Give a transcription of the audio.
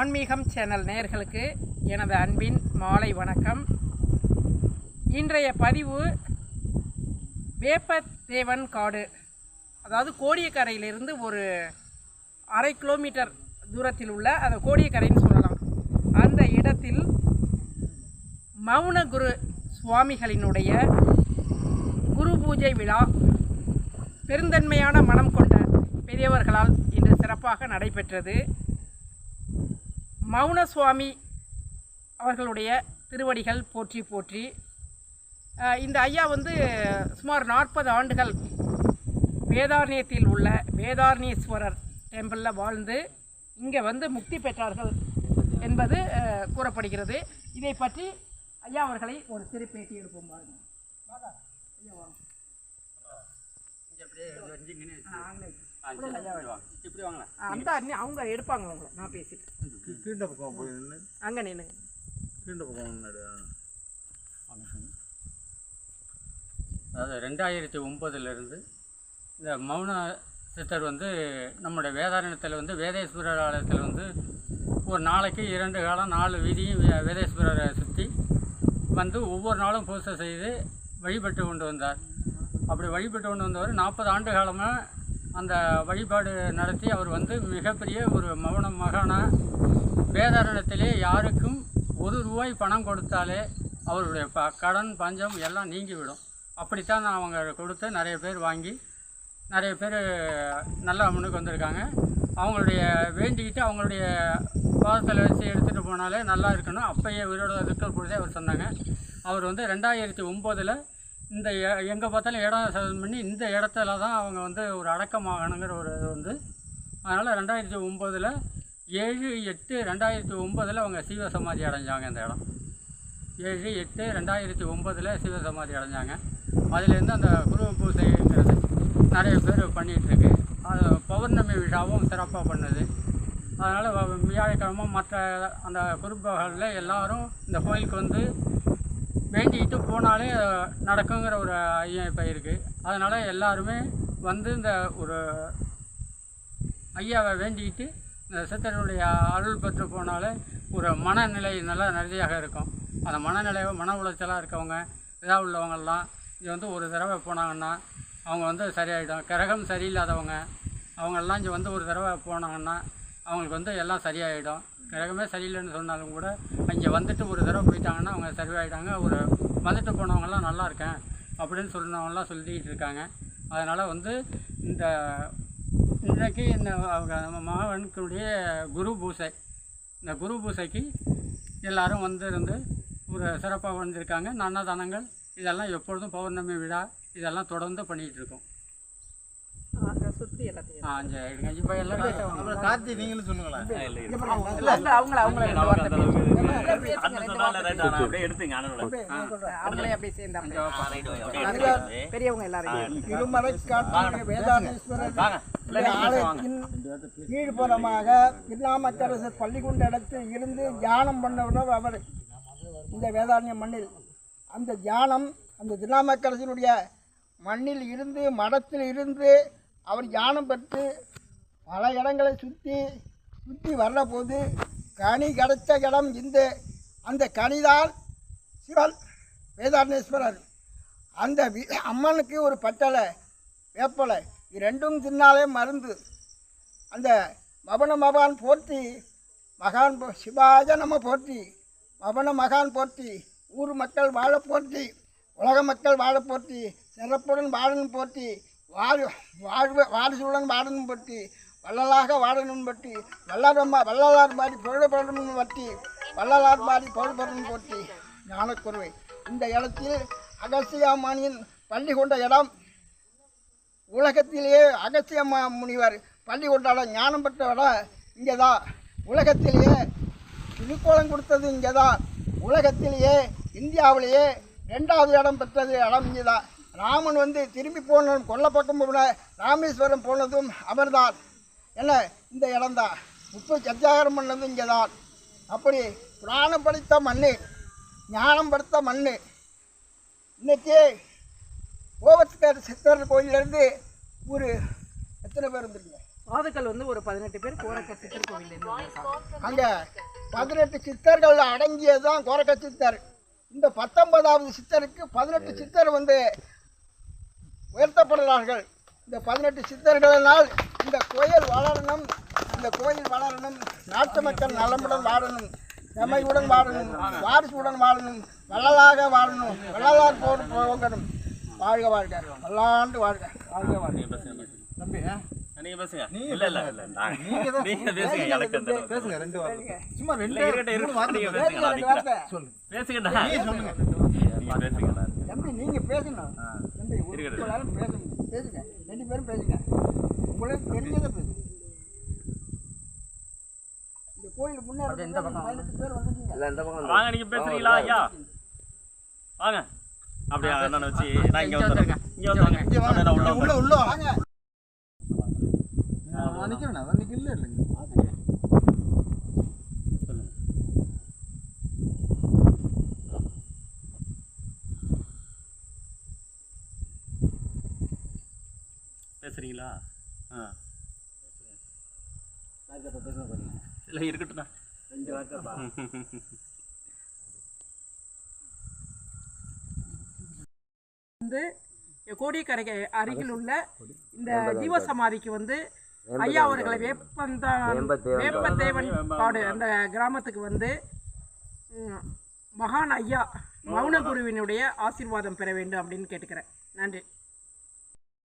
ஆன்மீகம் சேனல் நேர்களுக்கு எனது அன்பின் மாலை வணக்கம். இன்றைய பதிவு வேப்பத்தேவன் காடு. அதாவது கோடியக்கரையிலிருந்து ஒரு அரை கிலோமீட்டர் தூரத்தில் உள்ள அந்த கோடியக்கரைன்னு சொல்லலாம். அந்த இடத்தில் மௌனகுரு சுவாமிகளினுடைய குரு பூஜை விழா பெருந்தன்மையான மனம் கொண்ட பெரியவர்களால் இன்று சிறப்பாக நடைபெற்றது. மௌன சுவாமி அவர்களுடைய திருவடிகள் போற்றி போற்றி இந்த ஐயா வந்து சுமார் நாற்பது ஆண்டுகள் வேதாரண்யத்தில் உள்ள வேதாரண்யேஸ்வரர் டெம்பிளில் வாழ்ந்து இங்கே வந்து முக்தி பெற்றார்கள் என்பது கூறப்படுகிறது இதை பற்றி ஐயா அவர்களை ஒரு சிறு பேட்டி எடுப்போம் பாருங்க. ஐயா வாங்க. இப்படி அந்த அண்ணி அவங்க எடுப்பாங்க உங்களை நான் பேசிட்டு. கீண்ட பக்கம் போய் நின்று அங்கே நின்னுங்க. கீண்ட பக்கம் முன்னாடி அதாவது ரெண்டாயிரத்தி ஒம்போதுலேருந்து இந்த மௌன சித்தர் வந்து நம்முடைய வேதாரணத்தில் வந்து வேதேஸ்வரர் ஆலயத்தில் வந்து ஒரு நாளைக்கு இரண்டு காலம் நாலு வீதியும் வே- வேதேஸ்வரரை சுற்றி வந்து ஒவ்வொரு நாளும் பூஜை செய்து வழிபட்டு கொண்டு வந்தார். அப்படி வழிபட்டு கொண்டு வந்தவர் நாற்பது ஆண்டு காலமாக அந்த வழிபாடு நடத்தி அவர் வந்து மிகப்பெரிய ஒரு மௌன மகனாக வேதாரணத்திலே யாருக்கும் ஒரு ரூபாய் பணம் கொடுத்தாலே அவருடைய ப கடன் பஞ்சம் எல்லாம் நீங்கிவிடும். அப்படித்தான் அவங்க கொடுத்து நிறைய பேர் வாங்கி நிறைய பேர் நல்லா முன்னுக்கு வந்திருக்காங்க. அவங்களுடைய வேண்டிக்கிட்டு அவங்களுடைய பாதத்தில் வச்சு எடுத்துகிட்டு போனாலே நல்லா இருக்கணும். அப்பயே உயிரோட இருக்கிற பொழுதே அவர் சொன்னாங்க. அவர் வந்து ரெண்டாயிரத்தி ஒம்போதில் இந்த எ- எங்கே பார்த்தாலும் இடம் சதம் பண்ணி இந்த இடத்துல தான் அவங்க வந்து ஒரு அடக்கமாகணுங்கிற ஒரு இது வந்து. அதனால் ரெண்டாயிரத்தி ஒம்போதில் ஏழு எட்டு ரெண்டாயிரத்தி ஒம்போதில் அவங்க சீவ சமாதி அடைஞ்சாங்க இந்த இடம். ஏழு எட்டு ரெண்டாயிரத்தி ஒம்போதில் சிவ சமாதி அடைஞ்சாங்க. அதுலேருந்து அந்த குரு பூசைங்கிறது நிறைய பேர் பண்ணிகிட்ருக்கு அது பௌர்ணமி விழாவும் சிறப்பாக பண்ணுது. அதனால் வியாழக்கிழமை மற்ற அந்த குருபகளில் எல்லோரும் இந்த கோயிலுக்கு வந்து வேண்டிக்கிட்டு போனாலே நடக்குங்கிற ஒரு ஐயம் இப்போ இருக்குது அதனால் எல்லாருமே வந்து இந்த ஒரு ஐயாவை வேண்டிக்கிட்டு இந்த சித்தருடைய அருள் பெற்று போனாலே ஒரு மனநிலை நல்லா நிறையாக இருக்கும். அந்த மனநிலை மன உளைச்சலாக இருக்கவங்க இதாக உள்ளவங்கெல்லாம் இது வந்து ஒரு தடவை போனாங்கன்னா அவங்க வந்து சரியாயிடும். கிரகம் சரியில்லாதவங்க அவங்கெல்லாம் இங்கே வந்து ஒரு தடவை போனாங்கன்னா அவங்களுக்கு வந்து எல்லாம் சரியாயிடும். கிரகமே சரியில்லைன்னு சொன்னாலும் கூட இங்கே வந்துட்டு ஒரு தடவை போயிட்டாங்கன்னா அவங்க சரியாயிட்டாங்க ஒரு வந்துட்டு போனவங்கலாம் நல்லா இருக்கேன் அப்படின்னு சொன்னவங்களாம் சொல்லிக்கிட்டு இருக்காங்க. அதனால் வந்து இந்த இன்றைக்கு இந்த அவங்க நம்ம மாவனுக்குடைய குரு பூசை. இந்த குரு பூசைக்கு எல்லோரும் வந்து இருந்து ஒரு சிறப்பாக வந்திருக்காங்க. அன்னதானங்கள் இதெல்லாம் எப்பொழுதும் பௌர்ணமி விழா இதெல்லாம் தொடர்ந்து பண்ணிகிட்டு எல்லாத்தையும் கார்த்தி நீங்களும் சொல்லுங்களேன். அவங்கள அவங்கள. அவங்களே அப்படியே. பெரியவங்க எல்லாரும் திருமலை வேதாந்தேஸ்வரர் கீழ்ப்புறமாக திருநாமக்கரசர் பள்ளிக்குண்ட இடத்தில் இருந்து தியானம் பண்ணவர் அவர் இந்த வேதாரண்ய மண்ணில். அந்த தியானம் அந்த திருநாமக்கரசனுடைய மண்ணில் இருந்து மடத்தில் இருந்து அவர் தியானம் பெற்று பல இடங்களை சுற்றி சுற்றி வர்ற போது கனி கிடைத்த இடம் இந்த. அந்த கனிதான் சிவன் வேதாரணேஸ்வரர் அந்த வி- அம்மனுக்கு ஒரு பட்டலை வேப்பலை இது ரெண்டும் தின்னாலே மருந்து. அந்த மபன மகான் போற்றி மகான் போ- நம்ம போற்றி மபன மகான் போற்றி ஊர் மக்கள் வாழ போற்றி உலக மக்கள் வாழ போற்றி சிறப்புடன் வாழணும் போற்றி வாழ் வாழ்வ வாரிசுடன் வாடனும் பற்றி வள்ளலாக வாடனும் பற்றி வல்லாரம்மா வள்ளலார் மாதிரி புகழப்படணும் பற்றி வள்ளலார் மாதிரி புகழப்படணும் பற்றி ஞானக்குருவை. இந்த இடத்தில் அகஸ்தியாமானியின் பள்ளி கொண்ட இடம் உலகத்திலேயே அகசியம்மா முனிவர் பள்ளி கொண்டாட ஞானம் பெற்ற இடம் இங்கே தான் உலகத்திலேயே திருக்கோளம் கொடுத்தது இங்கே தான் உலகத்திலேயே இந்தியாவிலேயே ரெண்டாவது இடம் பெற்றது இடம் இங்கே தான் ராமன் வந்து திரும்பி போனதும் கொல்லப்பக்கம் போன ராமேஸ்வரம் போனதும் அவர்தான். என்ன இந்த இடம்தான். உப்பு சத்தியாகரம் பண்ணதும் இங்கே தான் அப்படி புராணம் படித்த மண் ஞானம் படுத்த மண் இன்னைக்கு ஓவத்துக்கார் சித்தர் கோயிலேருந்து ஒரு எத்தனை பேர் வந்துருங்க ஆதுக்கள் வந்து ஒரு பதினெட்டு பேர் கோரக்க சித்தர் வந்திருக்காங்க. அங்கே பதினெட்டு சித்தர்கள் அடங்கியது தான் கோரக்க சித்தர். இந்த பத்தொன்பதாவது சித்தருக்கு பதினெட்டு சித்தர் வந்து உயர்த்தப்படுகிறார்கள். இந்த பதினெட்டு சித்தர்களினால் இந்த கோயில் வளரணும் இந்த கோயில் வளரணும் நாட்டு மக்கள் நலமுடன் வாழணும் செம்மையுடன் வாழணும் வாரிசுடன் வாழணும் வள்ளலாக வாழணும் வள்ளலார் போர் போகணும். வாழ்க வாழ்க. வல்லாண்டு வாழ்க. வாழ்க வாழ்க. நீங்க பேசுங்க. இல்ல இல்ல இல்ல நான் நீங்க பேசுங்க. எனக்கு. பேசுங்க. ரெண்டு வார்த்தை. சும்மா ரெண்டு. நீங்க பேசுங்க வார்த்தை. நிக்கிறேன். பேசுங்கடா. நீங்க பேசுங்கடா. தம்பி நீங்க பேசணும் தம்பி இருக்கட்டும். நேரம் பேசுங்க. பேசுங்க. ரெண்டு பேரும் பேசுங்க. உங்களுக்கு தெரிஞ்சதை பேசுங்க. இந்த கோயில் முன்னாடி பதினெட்டு பேர் வந்துருக்கீங்க வாங்க நீங்க பேசுறீங்களா? ஐயா வாங்க. அப்படியே நான் வச்சு நான் இங்க இங்க வாங்க. உள்ள உள்ள வந்துடுறேன். உள்ள வாங்க. வாங்க நிக்க இல்ல இல்லைங்க பேசுறீங்களா ஆ இல்ல இருக்கட்டும்ண்ணா வந்து கோடிக்கரைக்கு அருகில் உள்ள இந்த ஜீவசமாதிக்கு வந்து ஐயா அவர்களை வேப்பந்தான் வேப்பத்தேவன் காடு. அந்த கிராமத்துக்கு வந்து மகான் ஐயா மௌனகுருவினுடைய ஆசீர்வாதம் பெற வேண்டும் அப்படின்னு கேட்டுக்கிறேன். நன்றி.